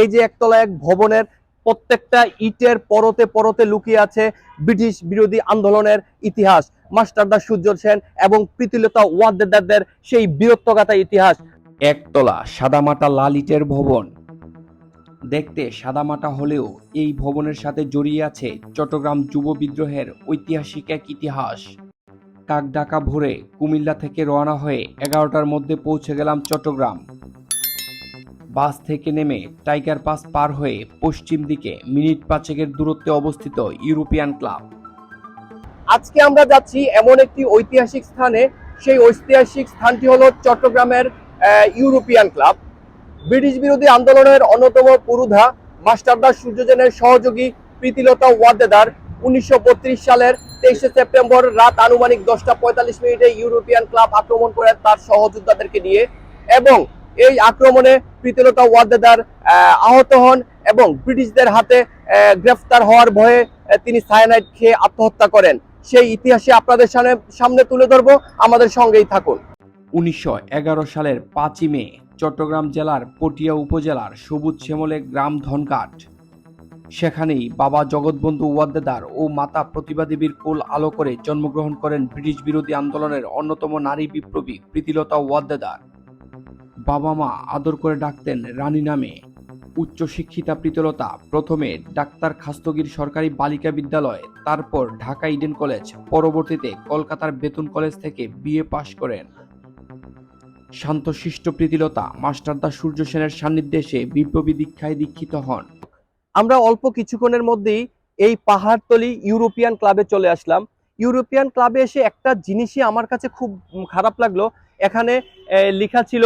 এই যে একতলা এক ভবনের প্রত্যেকটা ইটের পরতে পরতে লুকিয়ে আছে ব্রিটিশ বিরোধী আন্দোলনের ইতিহাস। মাস্টারদা সূর্য সেন এবং প্রীতিলতা ওয়াদ্দেদারদের সেই বীরত্বগাথা ইতিহাস। একতলা সাদামাটা লাল ইটের ভবন। দেখতে সাদামাটা হলেও এই ভবনের সাথে জড়িয়ে আছে চট্টগ্রাম যুব বিদ্রোহের ঐতিহাসিক এক ইতিহাস। কাকডাকা ভোরে কুমিল্লা থেকে রওনা হয়ে এগারোটার মধ্যে পৌঁছে গেলাম চট্টগ্রাম। বাস থেকে নেমে টাইগার পাস পার হয়ে পশ্চিম দিকে মিনিট পাঁচেকের দূরত্বে অবস্থিত ইউরোপিয়ান ক্লাব। আজকে আমরা যাচ্ছি এমন একটি ঐতিহাসিক স্থানে। সেই ঐতিহাসিক স্থানটি হলো চট্টগ্রামের ইউরোপিয়ান ক্লাব। ব্রিটিশ বিরোধী আন্দোলনের অন্যতম পুরুধা, মাস্টারদা সূর্যজেনের সহযোগী প্রীতিলতা ওয়াদ্দেদার উনিশশো সালের তেইশে সেপ্টেম্বর রাত আনুমানিক দশটা পঁয়তাল্লিশ মিনিটে ইউরোপিয়ান ক্লাব আক্রমণ করেন তার সহযোদ্ধাদেরকে নিয়ে। এবং এই আক্রমণে প্রীতিলতা ওয়াদ্দেদার আহত হন এবং ব্রিটিশদের হাতে গ্রেফতার হওয়ার ভয়ে তিনি সায়ানাইড খেয়ে আত্মহত্যা করেন। সেই ইতিহাসে আপনাদের সামনে সামনে তুলে ধরবো। আমাদের সঙ্গেই থাকুন। উনিশশো সালের পাঁচই মে, চট্টগ্রাম জেলার পটিয়া উপজেলার সবুজ শ্যামলে গ্রাম ধনকাট। সেখানেই বাবা জগৎবন্ধু ওয়াদ্দেদার ও মাতা প্রতিভা দেবীর কোল আলো করে জন্মগ্রহণ করেন ব্রিটিশ বিরোধী আন্দোলনের অন্যতম নারী বিপ্লবী প্রীতিলতা ওয়াদ্দেদার। বাবা মা আদর করে ডাকতেন রানী নামে। উচ্চশিক্ষিতা প্রীতলতা প্রথমে ডাক্তার খাস্তগির সরকারি বালিকা বিদ্যালয়, তারপর ঢাকা ইডেন কলেজ, পরবর্তীতে কলকাতার বেতন কলেজ থেকে বিএ পাশ করেন। শান্তশিষ্ট প্রীতিলতা, মাস্টারদা সূর্য সেনের সান্নিধ্যে এসে বিপ্লবী দীক্ষায় দীক্ষিত হন। আমরা অল্প কিছুক্ষণের মধ্যেই এই পাহাড়তলি ইউরোপিয়ান ক্লাবে চলে আসলাম। ইউরোপিয়ান ক্লাবে এসে একটা জিনিসই আমার কাছে খুব খারাপ লাগল। এখানে লেখা ছিল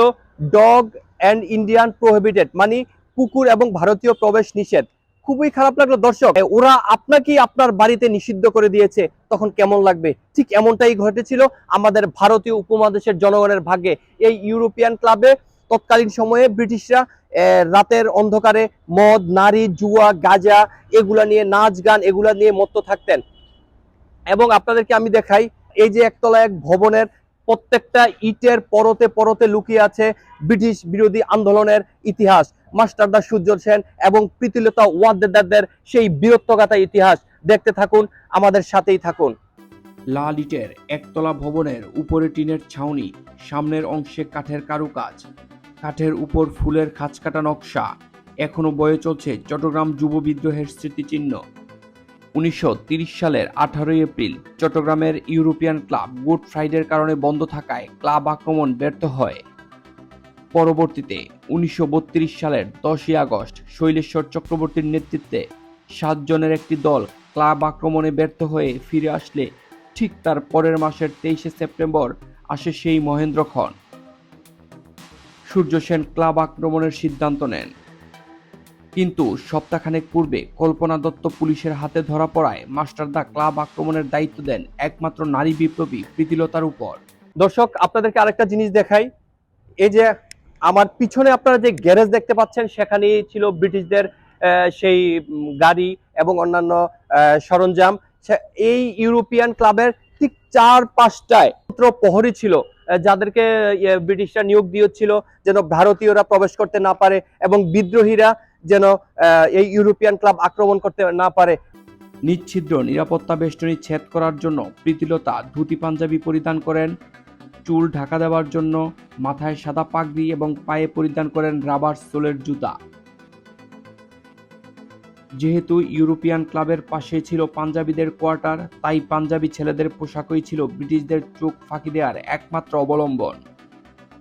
ডগ অ্যান্ড ইন্ডিয়ান প্রোহিবিটেড মানে কুকুর এবং ভারতীয় প্রবেশ নিষেধ। খুবই খারাপ লাগল দর্শক ওরা আপনাকেই আপনার বাড়িতে নিষিদ্ধ করে দিয়েছে, তখন কেমন লাগবে? ঠিক এমনটাই ঘটেছিল আমাদের ভারতীয় উপমহাদেশের জনগণের ভাগ্যে। এই ইউরোপিয়ান ক্লাবে তৎকালীন সময়ে ব্রিটিশরা রাতের অন্ধকারে মদ, নারী, জুয়া, গাজা, এগুলা নিয়ে নাচ গান, এগুলা নিয়ে মত্ত থাকতেন। এবং আপনাদেরকে আমি দেখাই, এই যে একতলা এক ভবনের প্রত্যেকটা ইটের পরতে পরতে লুকিয়ে আছে ব্রিটিশ বিরোধী আন্দোলনের ইতিহাস। মাস্টারদা সূর্য সেন এবং প্রীতিলতা ওয়াদ্দেদারদের সেই বীরত্বগাথা ইতিহাস। দেখতে থাকুন, আমাদের সাথেই থাকুন। লাল ইটের একতলা ভবনের উপরে টিনের ছাউনি, সামনের অংশে কাঠের কারুকাজ। কাঠের উপর ফুলের খাঁচকাটা নকশা। এখনও বয়ে চলছে চট্টগ্রাম যুব বিদ্রোহের স্মৃতিচিহ্ন। উনিশশো সালের আঠারোই এপ্রিল চট্টগ্রামের ইউরোপিয়ান ক্লাব গুড ফ্রাইডের কারণে বন্ধ থাকায় ক্লাব আক্রমণ ব্যর্থ হয়। পরবর্তীতে উনিশশো বত্রিশ সালের দশই আগস্ট শৈলেশ্বর চক্রবর্তীর নেতৃত্বে সাতজনের একটি দল ক্লাব আক্রমণে ব্যর্থ হয়ে ফিরে আসলে ঠিক তার পরের মাসের তেইশে সেপ্টেম্বর আসে সেই মহেন্দ্র খন সূর্য সেন ক্লাব আক্রমণের সিদ্ধান্ত নেন। কিন্তু সপ্তাহখানেক পূর্বে কল্পনা দত্ত পুলিশের হাতে ধরা পড়ায় মাস্টারদা ক্লাব আক্রমণের দায়িত্ব দেন একমাত্র নারী বিপ্লবী প্রীতিলতার উপর। দর্শক আপনাদেরকে আরেকটা জিনিস দেখাই। এই যে আমার পিছনে আপনারা যে গ্যারেজ দেখতে পাচ্ছেন সেখানেই ছিল ব্রিটিশদের সেই গাড়ি এবং অন্যান্য সরঞ্জাম। এই ইউরোপিয়ান ক্লাবের ঠিক চার পাঁচটায় প্রহরী ছিল যাদেরকে ইয়ে, ব্রিটিশরা নিয়োগ দিয়েছিল যেন ভারতীয়রা প্রবেশ করতে না পারে এবং বিদ্রোহীরা যেন এই ইউরোপিয়ান ক্লাব আক্রমণ করতে না পারে। নিচ্ছিদ্র নিরাপত্তা বেষ্টনী ছেদ করার জন্য প্রীতিলতা ধুতি পাঞ্জাবি পরিধান করেন, চুল ঢাকা দেওয়ার জন্য মাথায় সাদা পাগড়ি এবং পায়ে পরিধান করেন রাবার সোলের জুতা। যেহেতু ইউরোপিয়ান ক্লাবের পাশে ছিল পাঞ্জাবিদের কোয়ার্টার, তাই পাঞ্জাবি ছেলেদের পোশাকই ছিল ব্রিটিশদের চোখ ফাঁকি দেওয়ার একমাত্র অবলম্বন।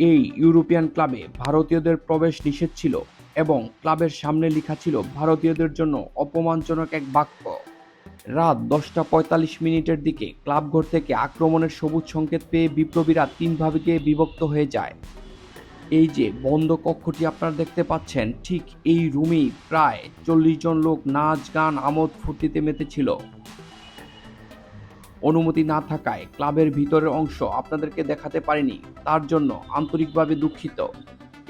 এই ইউরোপিয়ান ক্লাবে ভারতীয়দের প্রবেশ নিষেধ ছিল। এবং ক্লাবের সামনে লেখা ছিল, ভারতীয়দের জন্য অপমানজনক এক বাক্য। রাত দশটা পঁয়তাল্লিশ মিনিটের দিকে ক্লাব ঘর থেকে আক্রমণের সবুজ সংকেত পেয়ে বিপ্লবীরা তিন ভাগে বিভক্ত হয়ে যায়। এই যে বন্ধ কক্ষটি আপনারা দেখতে পাচ্ছেন, ঠিক এই রুমেই প্রায় চল্লিশ জন লোক নাচ, গান, আমোদ ফুর্তিতে মেতেছিল। অনুমতি না থাকায় ক্লাবের ভিতরের অংশ আপনাদেরকে দেখাতে পারিনি, তার জন্য আন্তরিকভাবে দুঃখিত।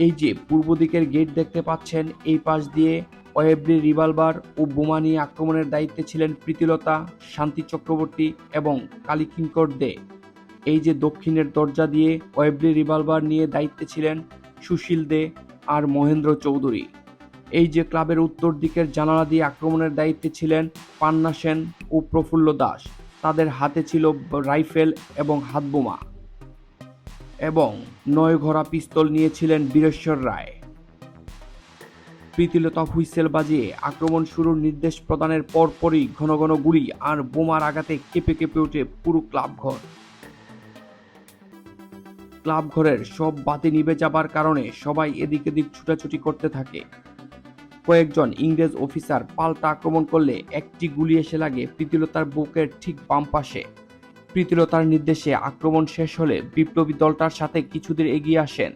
এই যে পূর্ব দিকের গেট দেখতে পাচ্ছেন, এই পাশ দিয়ে ওয়েবলি রিভলভার ও বোমা নিয়ে আক্রমণের দায়িত্বে ছিলেন প্রীতিলতা, শান্তি চক্রবর্তী এবং কালীকিঙ্কর দে। এই যে দক্ষিণের দরজা দিয়ে ওয়েবলি রিভলভার নিয়ে দায়িত্বে ছিলেন সুশীল দে আর মহেন্দ্র চৌধুরী। এই যে ক্লাবের উত্তর দিকের জানালা দিয়ে আক্রমণের দায়িত্বে ছিলেন পান্না সেন ও প্রফুল্ল দাস। তাদের হাতে ছিল রাইফেল এবং হাতবোমা। এবং নয় ঘোড়া পিস্তল নিয়েছিলেন বীরেশ্বর রায়। প্রীতিলতা হুইসেল বাজিয়ে আক্রমণ শুরুর নির্দেশ প্রদানের পরপরই ঘন ঘন গুলি আর বোমার আঘাতে কেঁপে কেঁপে ওঠে পুরো ক্লাব ঘর। ক্লাব ঘরের সব বাতি নিভে যাবার কারণে সবাই এদিক এদিক ছুটাছুটি করতে থাকে। কয়েকজন ইংরেজ অফিসার পাল্টা আক্রমণ করলে একটি গুলি এসে লাগে প্রীতিলতার বুকের ঠিক বাম পাশে। প্রীতিলতার নির্দেশে আক্রমণ শেষ হলে বিপ্লবী দলটার সাথে কিছুদূর এগিয়ে আসেন।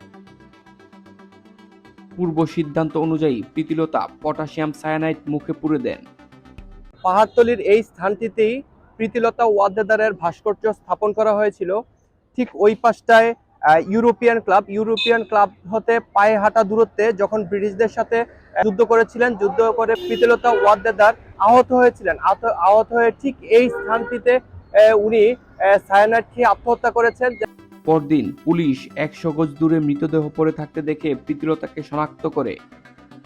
পূর্ব সিদ্ধান্ত অনুযায়ী প্রীতিলতা পটাশিয়াম সায়ানাইড মুখে পুরে দেন। পাহাড়তলির এই স্থানটিতেই প্রীতিলতা ওয়াদ্দেদারের ভাস্কর্য স্থাপন করা হয়েছিল। ঠিক ওই পাশটায় ইউরোপিয়ান ক্লাব। ইউরোপিয়ান ক্লাব হতে পায়ে হাঁটা দূরত্বে যখন ব্রিটিশদের সাথে যুদ্ধ করেছিলেন, যুদ্ধ করে প্রীতিলতা ওয়াদ্দেদার আহত হয়েছিলেন। আহত- হয়ে ঠিক এই স্থানটিতে উনি সায়ানাইড খেয়ে আত্মহত্যা করেছেন। পরদিন পুলিশ একশো গজ দূরে মৃতদেহ পড়ে থাকতে দেখে প্রীতিলতাকে শনাক্ত করে।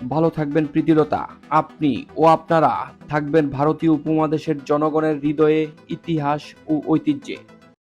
ভালো থাকবেন প্রীতিলতা। আপনি ও আপনারা থাকবেন ভারতীয় উপমহাদেশের জনগণের হৃদয়ে ইতিহাস ও ঐতিহ্যে।